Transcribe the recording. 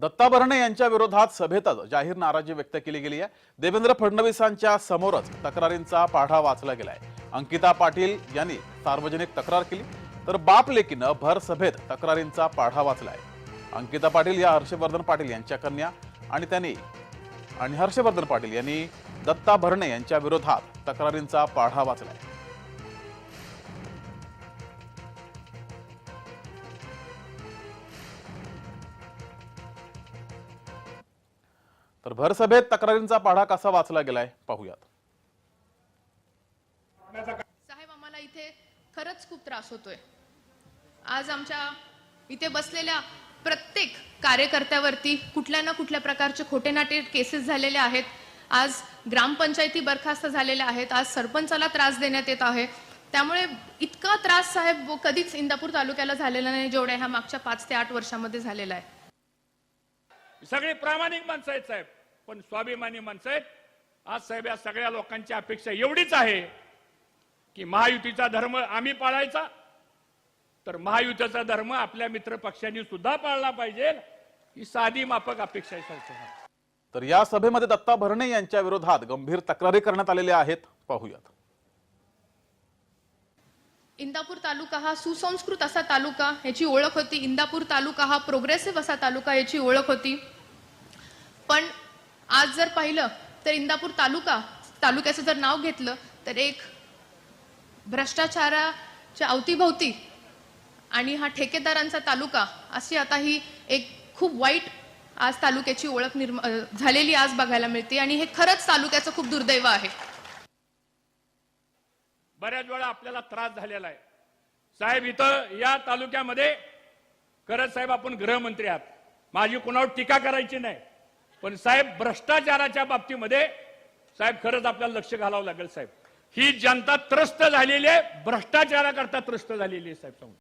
दत्ता भरणे यांच्या विरोधात सभेतच जाहीर नाराजी व्यक्त केली गेली आहे. देवेंद्र फडणवीसांच्या समोरच तक्रारींचा पाढा वाचला गेलाय. अंकिता पाटील यांनी सार्वजनिक तक्रार केली तर बाप लेकीनं भर सभेत तक्रारींचा पाढा वाचलाय. अंकिता पाटील या हर्षवर्धन पाटील यांच्या कन्या आणि त्यांनी आणि हर्षवर्धन पाटील यांनी दत्ता भरणे यांच्या विरोधात तक्रारींचा पाढा वाचलाय. तर भर सभेत तक्रारींचा पाढा कसा वाचला गेलाय पाहूयात. साहेब आम्हाला इथे खरंच खूप त्रास होतोय. आज आमच्या इथे बसलेल्या प्रत्येक कार्यकर्त्यावरती कुठल्या ना कुठल्या प्रकारचे खोटे नाटे केसेस झालेले आहेत. आज ग्रामपंचायती बरखास्त झालेल्या आहेत. आज सरपंचाला त्रास देण्यात येत आहे. त्यामुळे इतका त्रास साहेब कधीच इंदापूर तालुक्याला झालेला नाही जेवढ्या ह्या मागच्या पाच ते आठ वर्षामध्ये झालेला आहे. सगळी प्रामाणिक माणसं आहेत साहेब. पण स्वाभिमानी माणसं आहेत आज साहेब या सगळ्या लोकांची अपेक्षा एवढीच आहे की महायुतीचा धर्म आम्ही पाळायचा तर महायुतीचा धर्म आपल्या मित्र पक्षांनी सुद्धा पाळला पाहिजे ही साधी माफक अपेक्षा आहे तर या सभेमध्ये दत्ता भरणे यांच्या विरोधात गंभीर तक्रारी करण्यात आलेल्या आहेत. पाहूयात. इंदापूर तालुका हा सुसंस्कृत असा तालुका याची ओळख होती. इंदापूर तालुका हा प्रोग्रेसिव्ह असा तालुका याची ओळख होती. पण आज जर पाहिलं तर इंदापूर तालुका तालुक्याचं जर नाव घेतलं तर एक भ्रष्टाचाराच्या अवतीभोवती आणि हा ठेकेदारांचा तालुका अशी आता ही एक खूप वाईट आज तालुक्याची ओळख निर्मा झालेली आज बघायला मिळते आणि हे खरंच तालुक्याचं खूप दुर्दैव आहे. बऱ्याच वेळा आपल्याला त्रास झालेला आहे. साहेब इथं या तालुक्यामध्ये खरंच साहेब आपण गृहमंत्री आहात. माझी कुणावर टीका करायची नाही. पण साहेब भ्रष्टाचाराच्या बाबतीमध्ये साहेब खरंच आपल्याला लक्ष घालावं लागेल साहेब. ही जनता त्रस्त झालेली आहे भ्रष्टाचाराकरता त्रस्त झालेली आहे साहेब. समोर